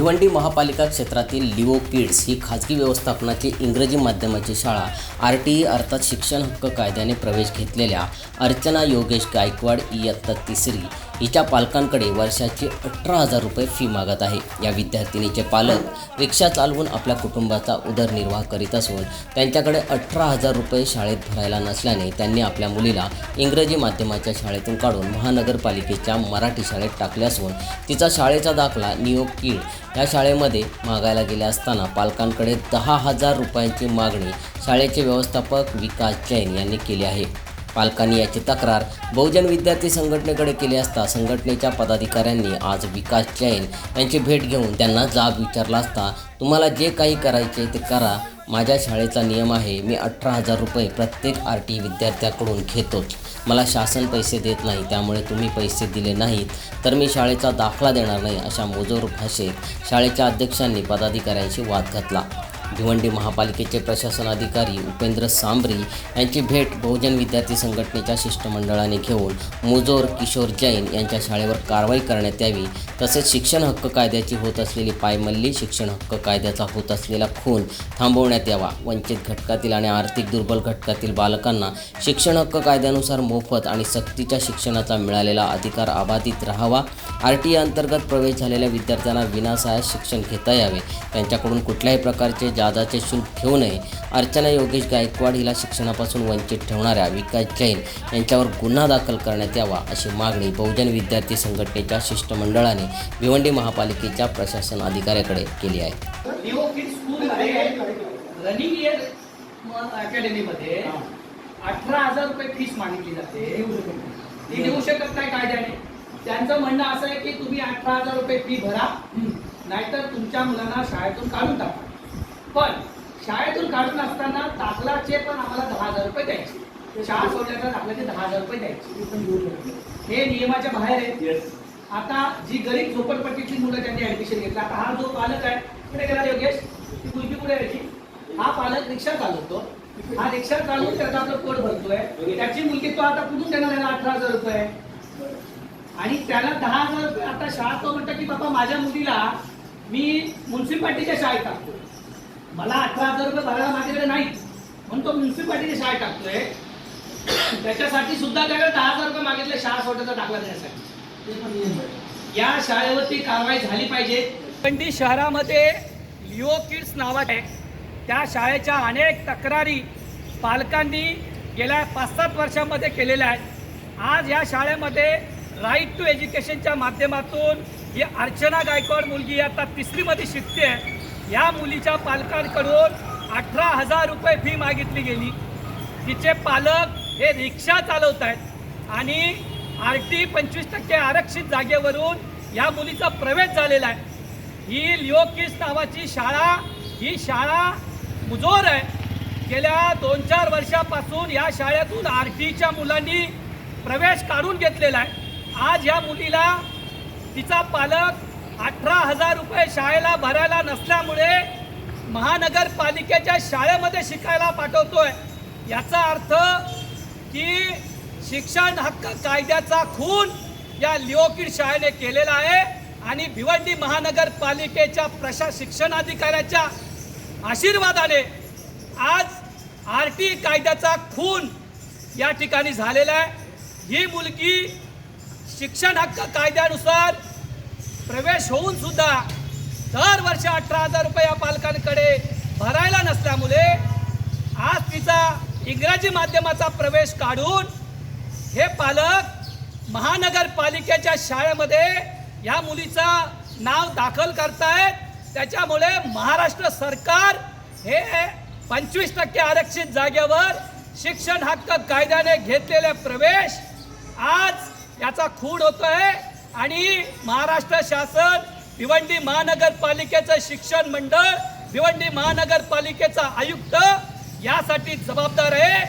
भिवंडी महापालिका क्षेत्रातील Leo kids ही खाजगी व्यवस्थापनाची इंग्रजी माध्यमाची शाळा आर टी ई अर्थात शिक्षण हक्क कायद्याने प्रवेश घेतलेल्या अर्चना योगेश गायकवाड इयत्ता तिसरी. हिच्या पालकांकडे वर्षाची अठरा हजार रुपये फी मागत आहे. या विद्यार्थिनीचे पालक रिक्षा चालवून आपल्या कुटुंबाचा उदरनिर्वाह करीत असून त्यांच्याकडे अठरा हजार रुपये शाळेत भरायला नसल्याने त्यांनी आपल्या मुलीला इंग्रजी माध्यमाच्या शाळेतून काढून महानगरपालिकेच्या मराठी शाळेत टाकले असून तिचा शाळेचा दाखला नियोग कीड या शाळेमध्ये मागायला गेले असताना पालकांकडे दहा हजार रुपयांची मागणी शाळेचे व्यवस्थापक विकास जैन यांनी केली आहे. पालकांनी याची तक्रार बहुजन विद्यार्थी संघटनेकडे केली असता संघटनेच्या पदाधिकाऱ्यांनी आज विकास जैन यांची भेट घेऊन त्यांना जाब विचारला असता तुम्हाला जे काही करायचे ते करा. माझ्या शाळेचा नियम आहे मी अठरा हजार रुपये प्रत्येक आर टी विद्यार्थ्याकडून घेतोच. मला शासन पैसे देत नाही त्यामुळे तुम्ही पैसे दिले नाहीत तर मी शाळेचा दाखला देणार नाही अशा मोजोर भाषेत शाळेच्या अध्यक्षांनी पदाधिकाऱ्यांशी वाद घातला. भिवंडी महापालिकेचे प्रशासन अधिकारी उपेंद्र सांबरी यांची भेट बहुजन विद्यार्थी संघटनेच्या शिष्टमंडळाने घेऊन मुजोर किशोर जैन यांच्या शाळेवर कारवाई करण्यात यावी. तसेच शिक्षण हक्क कायद्याची होत असलेली पायमल्ली शिक्षण हक्क कायद्याचा होत असलेला खून थांबवण्यात यावा. वंचित घटकातील आणि आर्थिक दुर्बल घटकातील बालकांना शिक्षण हक्क कायद्यानुसार मोफत आणि सक्तीच्या शिक्षणाचा मिळालेला अधिकार अबाधित राहावा. आर टी अंतर्गत प्रवेश झालेल्या विद्यार्थ्यांना विनासायास शिक्षण घेता यावे. त्यांच्याकडून कुठल्याही प्रकारचे जादाचे शुल्क घेऊ नये. अर्चना योगेश गायकवाड हिला शिक्षणापासून वंचित ठेवणाऱ्या विकास जैन यांच्यावर गुन्हा दाखल करण्यात यावा अशी मागणी बहुजन विद्यार्थी संघटनेच्या शिष्टमंडळाने भिवंडी महापालिकेच्या प्रशासन अधिकाऱ्याकडे केली आहे. अकॅडमीमध्ये अठरा हजार रुपये फीस मागितली जाते. ती देऊ शकत नाही कायद्याने. त्यांचं म्हणणं असं आहे की तुम्ही अठरा हजार रुपये फी भरा. नाहीतर तुमच्या मुलांना शाळेतून काढून टाका. पण शाळेतून काढून असताना दाखलाचे पण आम्हाला दहा हजार रुपये द्यायचे. शाळा सोडल्याच्या दाखल्याचे दहा हजार रुपये द्यायचे. हे नियमाच्या बाहेर आहे आता जी गरीब झोपडपट्टीतली मुलं त्यांनी ऍडमिशन घेतलं आता हा जो पालक आहे कुठे गेला योगेश ती मुलगी कुठे यायची हा पालक रिक्षा चालवतो. हा रिक्षा चालवून त्याचा आपलं पोट भरतोय. त्याची मुलगी तो आता कुठून देणार त्याला अठरा हजार रुपये. आणि त्याला दहा हजार रुपये आता शाळा तो म्हणतो की बाबा माझ्या मुलीला मी म्युन्सिपाल्टीच्या शाळेत टाकतो. मला अठरा हजार रुपये भरायला माझ्याकडे नाही म्हणून तो म्युन्सिपाल्टीच्या शाळा टाकतोय. त्याच्यासाठी सुद्धा त्याकडे दहा हजार रुपये मागितले शाळा सोडायचा दाखला देण्यासाठी. या शाळेवरती कारवाई झाली पाहिजे. पंडी शहरामध्ये लिओ किड्स नावाचे त्या शाळेच्या अनेक तक्रारी पालकांनी गेल्या पाच सात वर्षांमध्ये केलेल्या आहेत. आज या शाळेमध्ये राईट टू एज्युकेशनच्या माध्यमातून ही अर्चना गायकवाड मुलगी आता तिसरीमध्ये शिकते या मुलीच्या पालकांकडून अठरा हजार रुपये फी मागितली गेली. तिचे पालक हे रिक्षा चालवत आहेत आणि आर टी पंचवीस टक्के आरक्षित जागेवरून या मुलीचा प्रवेश झालेला आहे. ही लिओकिस नावाची शाळा ही शाळा मुजोर आहे. गेल्या दोन चार वर्षापासून या शाळेतून आर टीच्या मुलांनी प्रवेश काढून घेतलेला आहे. आज या मुलीला तिचा पालक अठरा हजार रुपये शाळेला भरायला नसल्यामुळे महानगरपालिकेच्या शाळेमध्ये शिकायला पाठवतोय. याचा अर्थ की शिक्षण हक्क कायद्याचा खून या लिओकिड शाळेने केलेला आहे आणि भिवंडी महानगरपालिकेच्या प्रशा शिक्षणाधिकाऱ्याच्या आशीर्वादाने आज आर टी कायद्याचा खून या ठिकाणी झालेला आहे. ही मुलगी शिक्षण हक्क कायद्यानुसार प्रवेश होऊन सुद्धा दरवर्षी अठरा हजार रुपये या पालकांकडे भरायला नसल्यामुळे आज तिचा इंग्रजी माध्यमाचा प्रवेश काढून हे पालक महानगरपालिकेच्या शाळेमध्ये या मुलीचा नाव दाखल करतायत. त्याच्यामुळे महाराष्ट्र सरकार हे पंचवीस टक्के आरक्षित जागेवर शिक्षण हक्क कायद्याने घेतलेले प्रवेश आज याचा खूड होतोय. आणि महाराष्ट्र शासन भिवंडी महानगरपालिकेचं शिक्षण मंडळ भिवंडी महानगरपालिकेचा आयुक्त यासाठी जबाबदार आहे.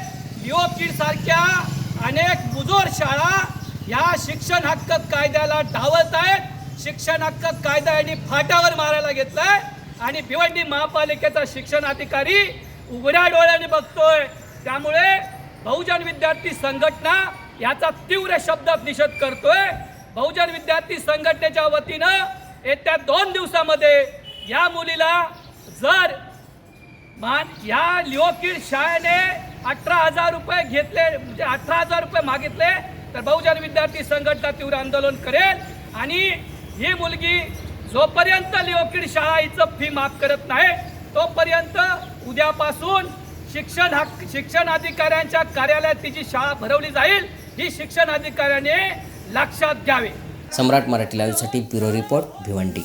लिओ किड सारख्या अनेक मुजोर शाळा या शिक्षण हक्क कायद्याला डावत आहेत. शिक्षण हक्क कायदा यांनी फाट्यावर मारायला घेतलाय. आणि भिवंडी महापालिकेचा शिक्षण अधिकारी उघड्या डोळ्याने बघतोय. त्यामुळे बहुजन विद्यार्थी संघटना याचा तीव्र शब्दात निषेध करतोय. बहुजन विद्यार्थी संघटनेच्या वतीनं येत्या दोन दिवसामध्ये या मुलीला जर मान या लिओकिड शाळेने अठरा हजार रुपये घेतले म्हणजे अठरा हजार रुपये मागितले तर बहुजन विद्यार्थी संघटना तीव्र आंदोलन करेल आणि ही मुलगी जोपर्यंत लिओकिड शाळा हिचं फी माफ करत नाही तोपर्यंत उद्यापासून शिक्षण हक्क शिक्षण अधिकाऱ्यांच्या कार्यालयात तिची शाळा भरवली जाईल. ही शिक्षण अधिकाऱ्याने लक्षात घ्यावे. सम्राट मराठी लाईव्हसाठी ब्युरो रिपोर्ट भिवंडी.